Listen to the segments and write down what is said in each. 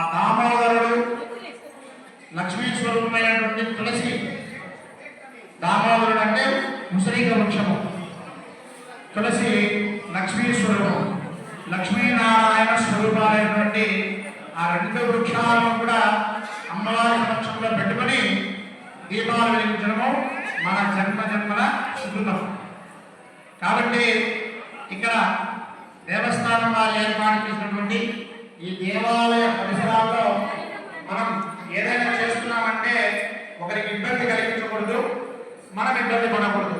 ఆ దామోదరుడు లక్ష్మీ స్వరూపమైనటువంటి తులసి దామోదరుడు అంటే ముసలిక వృక్షము. తులసి లక్ష్మీ స్వరూపం లక్ష్మీనారాయణ స్వరూపాలైనటువంటి ఆ రెండు వృక్షాలను కూడా అమ్మవారి సమక్షంలో పెట్టుకొని దీపాలు వెలిగించడము మన జన్మ జన్మల సుకృతం. కాబట్టి ఇక్కడ దేవస్థానం వారు ఏర్పాటు చేసినటువంటి ఈ దేవాలయ పరిసరాల్లో మనం ఏదైనా చేస్తున్నామంటే ఒకరికి ఇబ్బంది కలిగించకూడదు మనం ఇబ్బంది పడకూడదు.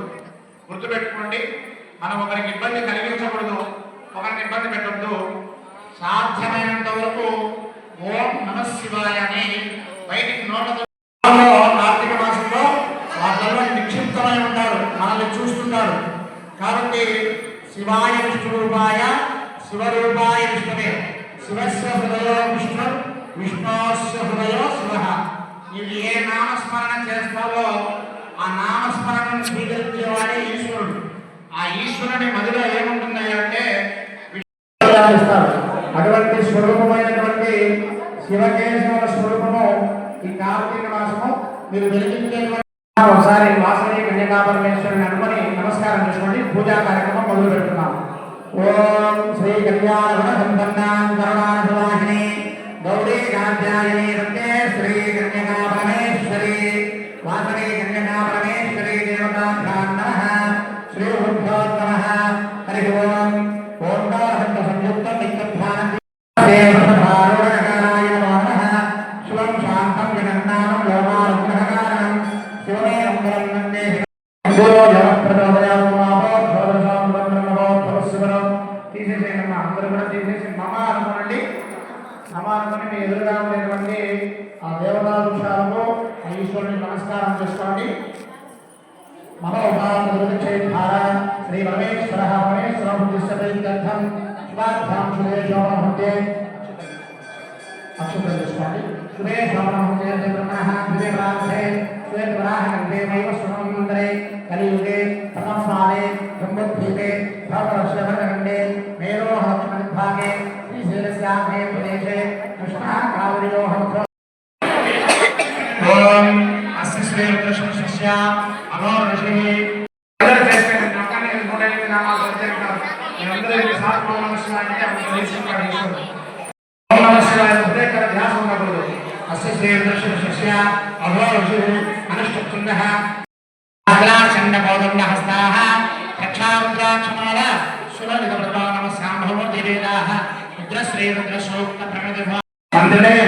గుర్తుపెట్టుకోండి మనం ఒకరికి ఇబ్బంది కలిగించకూడదు ఒకరిని ఇబ్బంది పెట్టద్దు. సాధ్యమైనంత వరకు ఓం నమ శివాయ అని బయటికి నోటతో కార్తీక మాసంలో వాళ్ళలో నిక్షిప్తమై ఉంటారు మనల్ని చూస్తుంటారు. కాబట్టి శివాయ విష్ణురూపాయ శివరూపాయ విష్ణు శివస్య హృదయో విష్ణు విష్ణోస్య హృదయో శివ నీవు ఏ నామస్మరణ చేస్తావో ఆ నామస్మరణను స్వీకరించేవాడే ఈశ్వరుడు. ఆ ఈశ్వరుని మదిలో ఏముంటుంది అంటే అటువంటి స్వరూపమైనటువంటి శివకేశవుల స్వరూపము ఈ కార్తీక మాసము మీరు వెలిగించేటువంటి ఒకసారి వాసవి కన్యకాపరమేశ్వరుని నమస్కారం చేసుకోండి. పూజా కార్యక్రమం మొదలు పెడుతున్నాము ఓం శ్రీ కళ్యాణ సంపన్నాం కరుణాశవాహిని గౌరీ కాత్యాయని రతే శ్రీ కన్యకా పరమేశ్వరి. వాసవి కన్యకా పరమేశ్వరి దేవతా ग्रंथम स्वाध्याम सुरेश जवन होते अक्षुत गोस्वामी सुरेश जवन होते ब्रह्मणः दिवे प्रार्थे श्वेत वराह नगरे वैव सुरम मंदरे कलियुगे प्रथम साले ब्रह्मोद्भूते भवरश्रवणखण्डे मेरोहक्षणभागे श्रीशैलस्याभे प्रदेशे कृष्णः कावरियोः ॐ अस्ति श्रीकृष्णशिष्या। అనుష్ఠుండః అగ్రాచండ పౌదండ హస్తాః రక్షారుద్రాక్షమాల సులలిత ప్రధానమ సాంభవ దివేదాః రుద్రశ్రీ రుద్రసూక్త మందిరే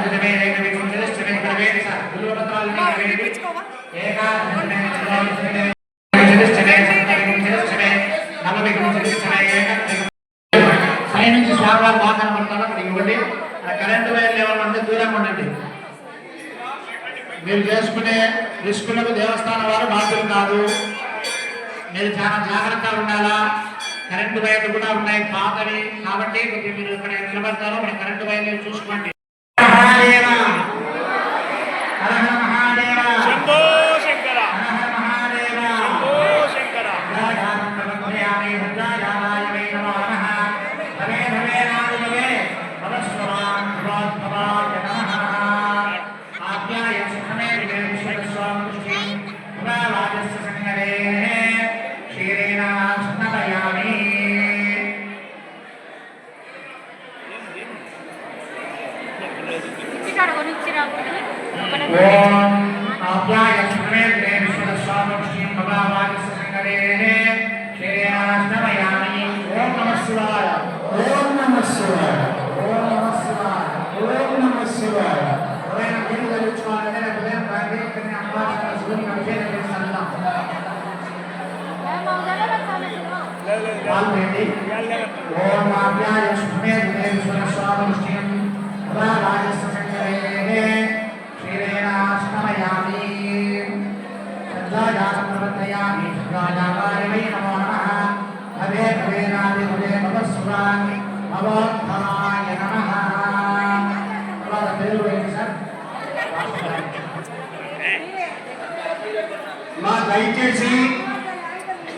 నవదశమే బాగా కనబడతారు అక్కడ ఇవ్వండి కరెంటు వైర్లు ఎవరు దూరంగా ఉండండి మీరు చేసుకునే రిస్కులకు దేవస్థానం వారు బాధ్యులు కాదు మీరు చాలా జాగ్రత్తగా ఉండాలా కరెంటు వైర్లు కూడా ఉన్నాయి. పాతవి. కాబట్టి మీరు ఇక్కడ నిలబడతారు మన కరెంటు వైర్లు చూసుకోండి. நாராயணா వేయండి. ఓం ఆప్యాయ సుఖమే విఘ్నేశ్వర స్వామిష్ట్యం సదా రాజస్వ సంగరే క్షీరేణాష్టమయామి శ్రద్ధాజాతం ప్రవర్తయామి శ్రద్ధాజాతాయ వై నమో నమః భవే భవేనాది భవే భవస్సురాన్ భవోత్తమాయ నమః తర్వాత పేరు వేయండి సార్ మా దయచేసి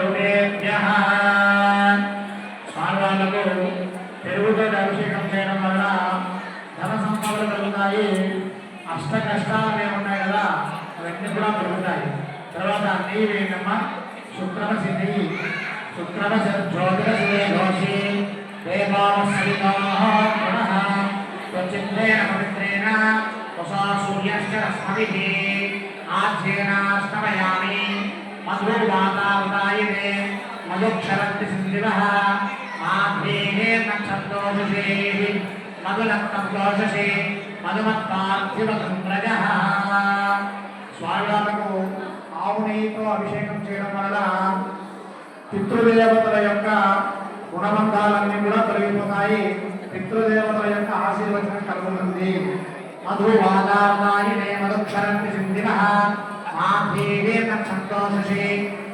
అస్తురుద్రరూపేభ్యः స్వామివార్లకు పెరుగుతో అభిషేకం చేయడం వల్ల ధన సంపదలు కలుగుతాయి. అష్ట కష్టాలు అనేవి ఉన్నాయి కదా అవన్నీ కూడా పెరుగుతాయి. తర్వాత నీ వేయమ్మా శుక్రమ సిద్ధి. శుక్రమ జ్యోతిరసే దోషి. పునః. పవిత్రేణ వసా సూర్యశ్చ ఆధ్యేనాష్టమయామి. మధుర్వాతావతాయతే మధుక్షరంతి సింధివ ఆధ్యేనే నక్షత్రోషే మధులక్తోషే మధుమత్పార్థివకం ప్రజః ఆవు నెయ్యితో అభిషేకం చేయడం వలన పితృదేవతల యొక్క గుణబంధాలన్నీ కూడా తొలగిపోతాయి. పితృదేవతల యొక్క ఆశీర్వచనం కలుగుతుంది. మధువాదాయ మధుక్షరంతి సింధివ మాధేవే సంతోషే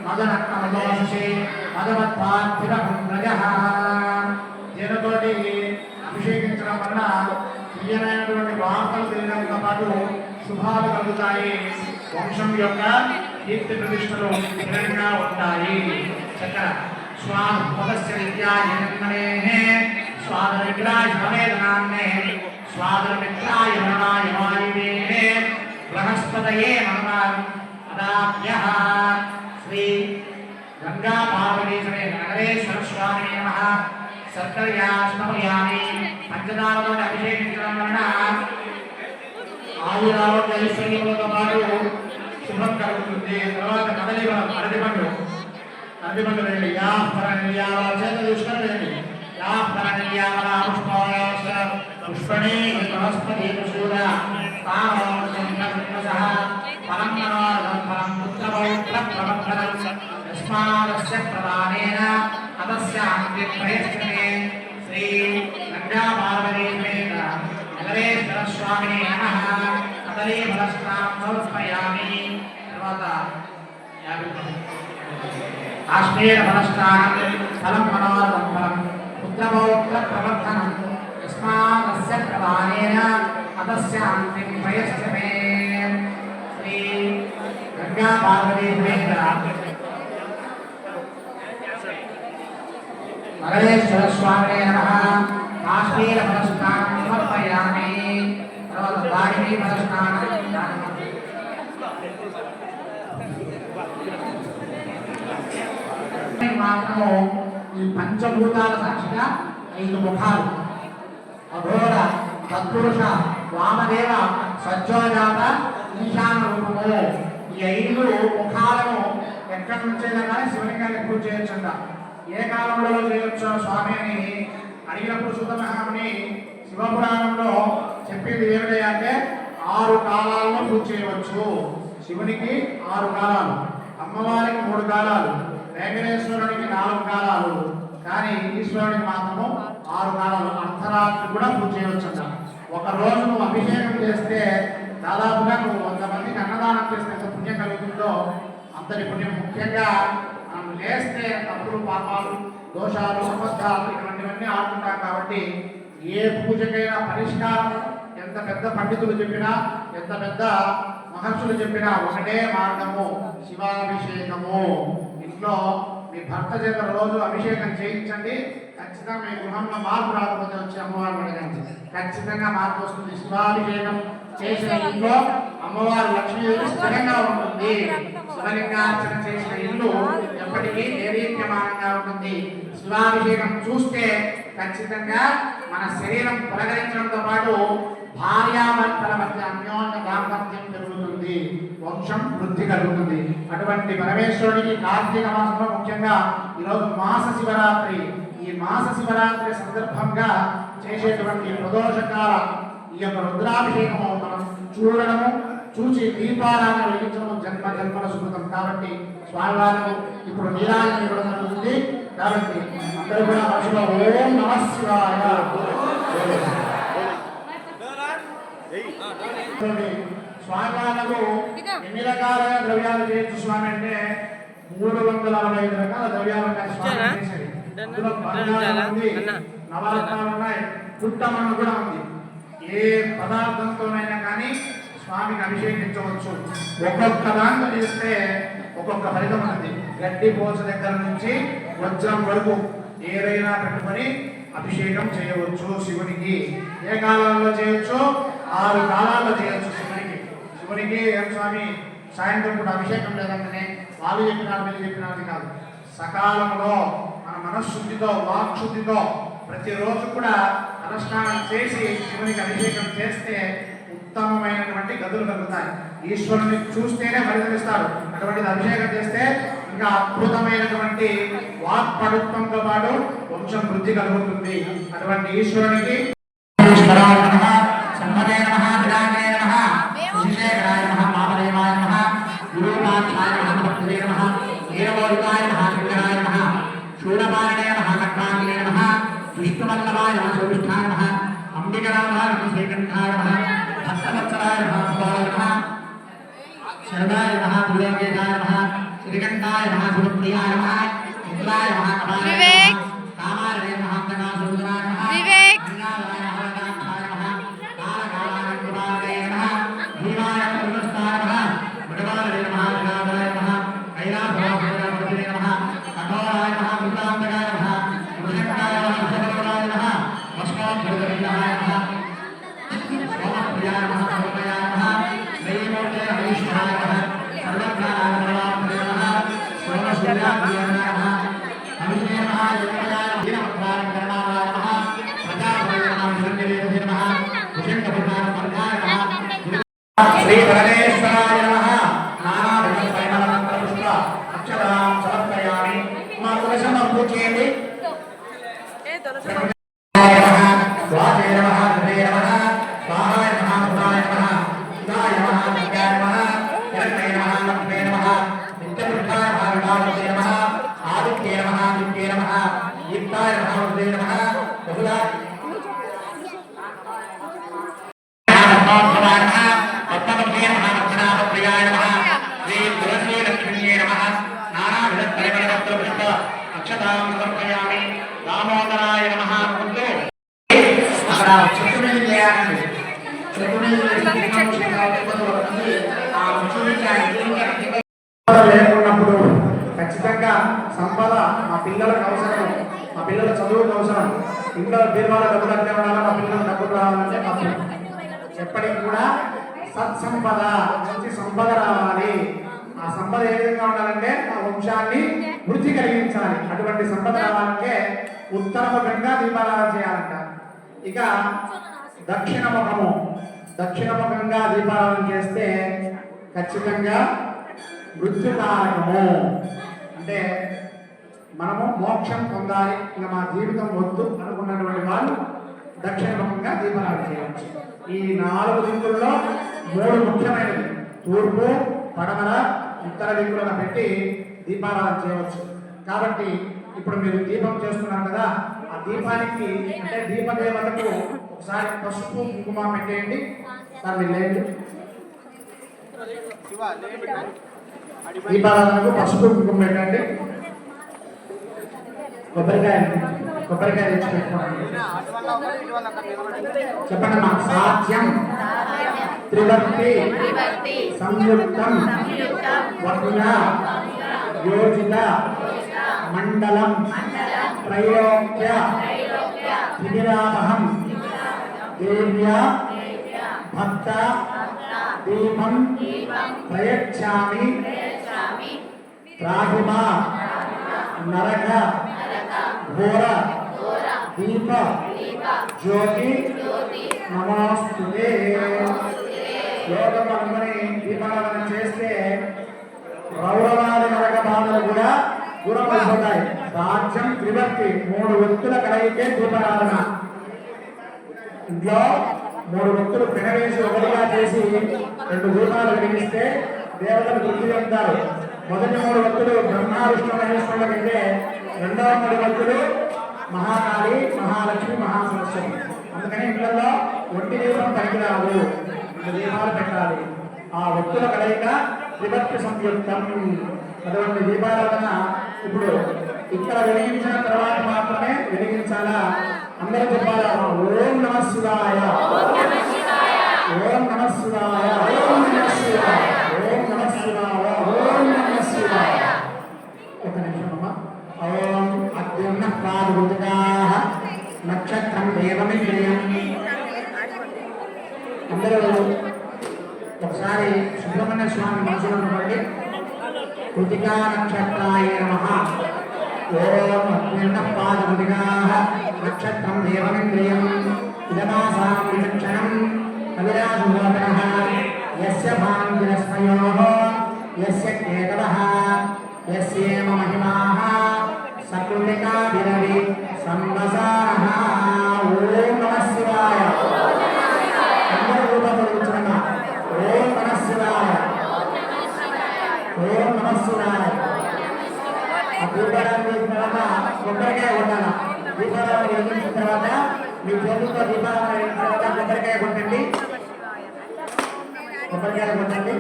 మదనక్కమదోషే మదవత్పార్థివ ప్రజ దీనితోటి అభిషేకించడం వల్ల తీయనైనటువంటి వార్తలు తెలియడంతో పాటు శుభాలు కలుగుతాయి వంశం యొక్క కీర్తి ప్రతిష్టలు స్థిరంగా ఉంటాయి చక్కర స్వాపదస్య విద్యాయ జన్మనే స్వాదర విగ్రాయ భవేదనాన్నే స్వాదర మిత్రాయ మరణాయ వాయువే బృహస్పతయే మరణాన్ అదాభ్యః శ్రీ గంగా పార్వతీశ్వరే నగరే సరస్వామి నమ నమః సత్కర్యాస్మయామి అభిషేకించడం వలన ఆయురారోగ్య ఐశ్వర్యములతో పాటు శుభం కలుగుతుంది తర్వాత కదలి అరటి పండు అరటి పండు రండి. యా పరణ్యాల చేత చూసుకొని రండి. యా పరణ్యాల పుష్పాయాస పుష్పణి బృహస్పతి సూర సహ అతస్య అంత్యప్రయశ్చతే శ్రీ గంగా పార్వతీ సమేత నగరేశ్వర స్వామిని నమః కదలీ ఫలస్నాం సమర్పయామి తర్వాత యాభై కాశ్మీర ఫలస్నానం ఫలం మనోరథం ఫలం పుత్రపౌత్ర ప్రవర్ధనం యస్మాదస్య ప్రధానేన అతస్య అంతిం ప్రయశ్చతే శ్రీ గంగా పార్వతీ సమేత స్వామి నమ. కాశ్మీర ఫలస్నానం సమర్పయామి తర్వాత దారిణీ ఫలస్నానం మాత్రము ఈ పంచభూతాల సాక్షిగా ఐదు ముఖాలు. అఘోర తత్పురుష వామదేవ సజ్జోజాత ఈశాన రూపము ఈ ఐదు ముఖాలను ఎక్కడి నుంచైనా కానీ శివలింగాన్ని పూజ చేయొచ్చంట. ఏ కాలంలో చేయొచ్చో స్వామి అని అడిగినప్పుడు సుతమహాముని శివపురాణంలో చెప్పింది ఏమిటి అంటే ఆరు కాలాల్లో పూజ చేయవచ్చు. శివునికి ఆరు కాలాలు అమ్మవారికి మూడు కాలాలు వెంకటేశ్వరునికి నాలుగు కాలాలు కానీ ఈశ్వరునికి మాత్రము ఆరు కాలాలు. అర్ధరాత్రి కూడా పూజ చేయవచ్చు ఒక రోజు నువ్వు అభిషేకం చేస్తే దాదాపుగా నువ్వు వంద మందికి అన్నదానం చేస్తే పుణ్యం కలుగుతుందో అంతటి పుణ్యం ముఖ్యంగా మనం లేస్తే తప్పులు పాపాలు దోషాలు అబద్ధాలు ఇటువంటివన్నీ ఆడుతుంటాం కాబట్టి ఏ పూజకైనా పరిష్కారం ఎంత పెద్ద పండితులు చెప్పినా ఎంత పెద్ద మహర్షులు చెప్పినా ఒకటే మార్గము శివాభిషేకము. ఇంట్లో మీ భర్త చేత రోజు అభిషేకం చేయించండి. ఖచ్చితంగా మీ గృహంలో మార్పు రాకపోతే వచ్చి అమ్మవారు అడగండి. ఖచ్చితంగా మార్పు వస్తుంది. శివాభిషేకం చేసిన ఇంట్లో అమ్మవారు లక్ష్మీదేవి స్థిరంగా ఉంటుంది. శివలింగార్చన చేసిన ఇల్లు ఎప్పటికీ దేదీప్యమానంగా ఉంటుంది. శివాభిషేకం చూస్తే ఖచ్చితంగా మన శరీరం పులకరించడంతో పాటు భార్యాభర్తల మధ్య అన్యోన్య దాంపత్యం పెరుగుతుంది. వంశం వృద్ధి కలుగుతుంది. అటువంటి పరమేశ్వరుడికి కార్తీక మాసంలో ముఖ్యంగా ఈరోజు మాస శివరాత్రి. ఈ మాస శివరాత్రి సందర్భంగా చేసేటువంటి ప్రదోషకాల ఈ యొక్క రుద్రాభిషేకము మనం చూడడము చూసి దీపారాధన వెలిగించడం జన్మ జన్మల సుకృతం. కాబట్టి స్వామివారికి ఇప్పుడు నీరాజన ఇవ్వడం జరుగుతుంది. కాబట్టి అందరూ కూడా మనసులో ఓం నమ శివాయ. స్వామివారికి ఎన్ని రకాలుగా ద్రవ్యాలు చేయొచ్చు స్వామి అంటే మూడు వందల అరవై ఐదు రకాల ద్రవ్యాలు ఉన్నాయి స్వామి చేసేది. అందులో బంగారం ఉంది నవరత్నాలు ఉన్నాయి. పుట్టమన్ను కూడా ఉంది. ఏ పదార్థంతోనైనా కానీ స్వామికి అభిషేకించవచ్చు. ఒక్కొక్క దాంతో చేస్తే ఒక్కొక్క ఫలితం ఉంది గడ్డి పోచ దగ్గర నుంచి వజ్రం వరకు ఏదైనా పెట్టుకొని అభిషేకం చేయవచ్చు శివునికి. ఏ కాలంలో చేయొచ్చు? ఆరు కాలాల్లో చేయొచ్చు శివునికి. శివునికి ఏం స్వామి? సాయంత్రం పూట అభిషేకం లేదంటే వాళ్ళు చెప్పినారు వీళ్ళు చెప్పినారు కాదు. సకాలంలో మన మనశ్శుద్ధితో వాక్శుద్ధితో ప్రతిరోజు కూడా అనుష్ఠానం చేసి శివునికి అభిషేకం చేస్తే ఉత్తమమైనటువంటి గదులు కలుగుతాయి ఈశ్వరుని చూస్తేనే పరిగణిస్తారు. అటువంటిది అభిషేకం చేస్తే ఇంకా అద్భుతమైనటువంటి వాక్పడుత్వంతో పాటు వంశం వృద్ధి కలుగుతుంది. అటువంటి ఈశ్వరునికి శరణాయ నమః, త్రిలోకేశాయ నమః, శ్రీకంఠాయ నమః, శుభప్రియాయ నమః, వివేక్. అంతనాసురుద్రాయ నమః, వివేక్. ఇంట్లో బీరువాల డబ్బులు అంటే ఉండాలి? మా పిల్లలు డబ్బులు రావాలంటే తప్పు ఎప్పటికి కూడా సత్సంపద మంచి సంపద రావాలి. ఆ సంపద ఏ విధంగా ఉండాలంటే ఆ వంశాన్ని వృద్ధి కలిగించాలి. అటువంటి సంపద రావాలంటే ఉత్తర దీపారాధన చేయాలంట. ఇక దక్షిణ దక్షిణముఖంగా దక్షిణ దీపారాధన చేస్తే ఖచ్చితంగా మృత్యుకారకము అంటే మనము మోక్షం పొందాలి. ఇంకా మా జీవితం వద్దు అనుకున్నటువంటి వాళ్ళు దక్షిణముఖంగా దీపారాధన చేయవచ్చు. ఈ నాలుగు దిక్కుల్లో మూడు ముఖ్యమైనవి. తూర్పు పడమర ఉత్తర దిక్కులను పెట్టి దీపారాధన చేయవచ్చు. కాబట్టి ఇప్పుడు మీరు దీపం చేస్తున్నారు కదా ఆ దీపానికి అంటే దీపదేవతకు ఒకసారి పసుపు కుంకుమ పెట్టేయండి. మీరు లేండి దీపారాధనకు పసుపు కుంకుమ పెట్టండి. కొబ్బరికాయ కొబ్బరికాయ తెచ్చి పెట్టుకోండి చెప్పండి మా సాధ్యం. త్రివర్తి. సంయుక్తం. వర్ణ యోజిత. మండలం. త్రైలోక్య. త్రివిరామహం దేవ్య. భక్త. దీపం. ప్రయచ్చామి. రాహిమ నరక. ఘోర దీప జ్యోతి నమోస్తుతే. యోగం అనుకుని దీపారాధన చేస్తే రౌరవాది నరక బాధలు కూడా దూరం అయిపోతాయి రాజ్యం త్రివర్తి మూడు వ్యక్తుల కలయికే దీపారాధన. ఇంట్లో మూడు వ్యక్తులు పెనవేసి ఒకటిగా చేసి రెండు దీపాలు వెలిగిస్తే దేవతలు వృద్ధి చెందుతారు. మొదటి మూడు భక్తులు బ్రహ్మ విష్ణు మహేశ్వరులకైతే రెండవ మూడు భక్తులు మహాకాళి మహాలక్ష్మి మహాసరస్వతి. అందుకని ఇళ్ళలో ఒంటి దీపం పనికిరావు రెండు దీపాలు పెట్టాలి. ఆ భక్తుల కలయిక త్రిభక్తి సంయుక్తం. అటువంటి దీపారాధన ఇప్పుడు ఇక్కడ వెలిగించిన తర్వాత మాత్రమే వెలిగించాలా? అందరూ చెప్పాలా? ఓం నమ ఓం నమ శివాయ. ఓం నమ శివాయ. ఓం నమ శివాయ. ఓం నమ శివాయ. ఒక నిమిషం అమ్మా. ఓం అత్యున్న పాదుగా నక్షత్రం దేవమిత్రయం అందరూ ఒకసారి సుబ్రహ్మణ్య స్వామి మనసులో అనుకోండి కృతికా నక్షత్రాయ నమ. ఓం అత్యున్న పాదుగా నక్షత్రం దేవమిత్రయం ఇదమాసాం విచక్షణం కవిరాజుమోదనః. యస్య భాంగిరస్మయోः యస్య కేతవः. యస్యేమ మహిమాः సకృతికాభిరవి సంవసానः ఓం నమః శివాయ అందరూ ఓం నమః శివాయ ఓం నమః శివాయ ఆ దీపారాధన చేసిన తర్వాత కొబ్బరికాయ కొట్టాల? దీపారాధన వెలిగించిన తర్వాత మీ చేతులతో తర్వాత కొబ్బరికాయ కొట్టండి. కొబ్బరికాయ కొట్టండి.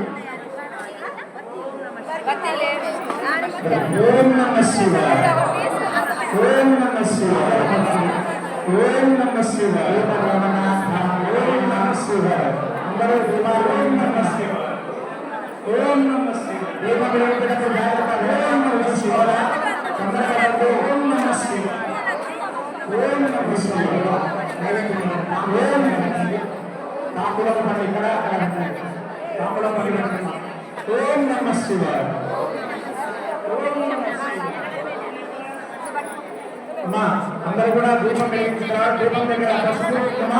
ఓం నమ శివాయ ఓం నమ శివాయ ఓం నమ శివాయ ఓం నమ శివాయ అందరూ ఓం నమ శివాయ ఓం నమ శివాయ ఓం నమ శివాయ ఓం నమ శివాయ ఓం నమ శివాయ ఓం నమ పని ఇక్కడ అక్కడ పని ఓం నమ శివాయ ఓం నమ శివాయ అమ్మా అందరూ కూడా దీపం వెలిగించారా దీపం దగ్గర పసుపు కుంకుమ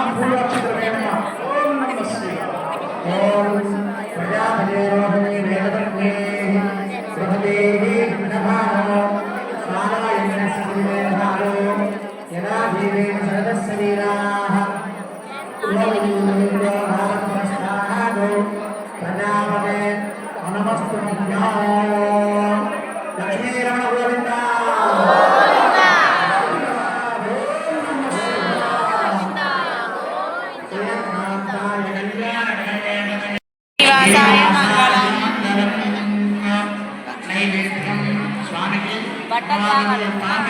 ఓం నమ ఓం వేదపత్నే యదా నమస్తు స్వామికి బట్టలు